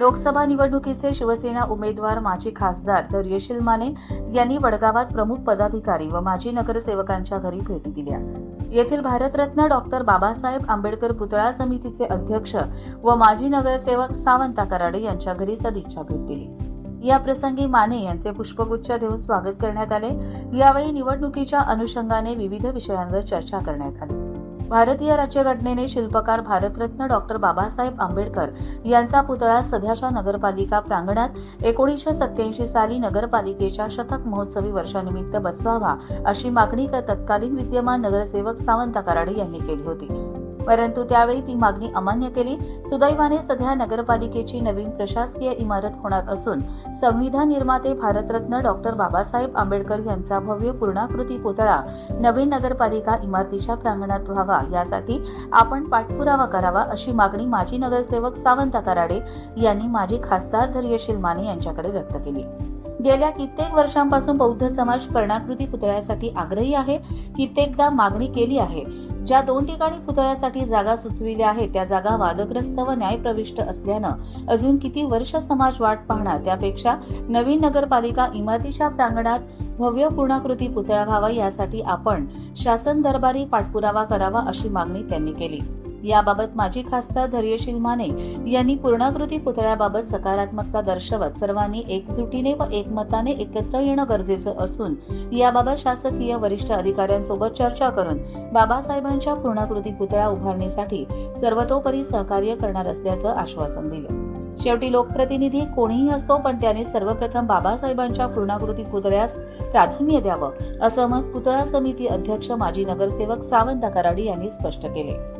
लोकसभा निवडणुकीचे शिवसेना उमेदवार माजी खासदार धैर्यशील माने यांनी वडगावात प्रमुख पदाधिकारी व माजी नगरसेवकांच्या घरी भेटी दिल्या. येथील भारतरत्न डॉक्टर बाबासाहेब आंबेडकर पुतळा समितीचे अध्यक्ष व माजी नगरसेवक सावंता कराडे यांच्या घरी सदिच्छा भेट दिली. या प्रसंगी माने यांचे पुष्पगुच्छ देऊन स्वागत करण्यात आले. यावेळी निवडणुकीच्या अनुषंगाने विविध विषयांवर चर्चा करण्यात आली. भारतीय राज्यघटनेने शिल्पकार भारतरत्न डॉक्टर बाबासाहेब आंबेडकर यांचा पुतळा सध्याच्या नगरपालिका प्रांगणात एकोणीसशे सत्याऐंशी साली नगरपालिकेच्या शतक महोत्सवी वर्षानिमित्त बसवावा अशी मागणी तत्कालीन विद्यमान नगरसेवक सावंत कराडे यांनी केली होती. परंतु त्यावेळी ती मागणी अमान्य केली. सुदैवाने सध्या नगरपालिकेची नवीन प्रशासकीय इमारत होणार असून संविधान निर्माते भारतरत्न डॉक्टर बाबासाहेब आंबेडकर यांचा भव्य पूर्णाकृती पुतळा नवीन नगरपालिका इमारतीच्या प्रांगणात व्हावा. यासाठी आपण पाठपुरावा करावा अशी मागणी माजी नगरसेवक सावंत कराडे यांनी माजी खासदार धैर्यशील माने यांच्याकडे व्यक्त केली. गेल्या कित्येक वर्षांपासून बौद्ध समाज कर्णाकृती पुतळ्यासाठी आग्रही आहे. कित्येकदा मागणी केली आहे. ज्या दोन ठिकाणी पुतळ्यासाठी जागा सुचविल्या आहेत त्या जागा वादग्रस्त व न्यायप्रविष्ट असल्यानं अजून किती वर्ष समाज वाट पाहणार? त्यापेक्षा नवीन नगरपालिका इमारतीच्या प्रांगणात भव्य पूर्णाकृती पुतळा व्हावा यासाठी आपण शासन दरबारी पाठपुरावा करावा अशी मागणी त्यांनी केली. याबाबत माजी खासदार धैर्यशील माने यांनी पूर्णाकृती पुतळ्याबाबत सकारात्मकता दर्शवत सर्वांनी एकजुटीने व एकमताने एकत्र येणं गरजेचं असून याबाबत शासकीय वरिष्ठ अधिकाऱ्यांसोबत चर्चा करून बाबासाहेबांच्या पूर्णाकृती पुतळा उभारणीसाठी सर्वतोपरी सहकार्य करणार असल्याचं आश्वासन दिलं. शेवटी लोकप्रतिनिधी कोणीही असो पण त्याने सर्वप्रथम बाबासाहेबांच्या पूर्णाकृती पुतळ्यास प्राधान्य द्यावं असं मत पुतळा समिती अध्यक्ष माजी नगरसेवक सावंत कराडी यांनी स्पष्ट केले.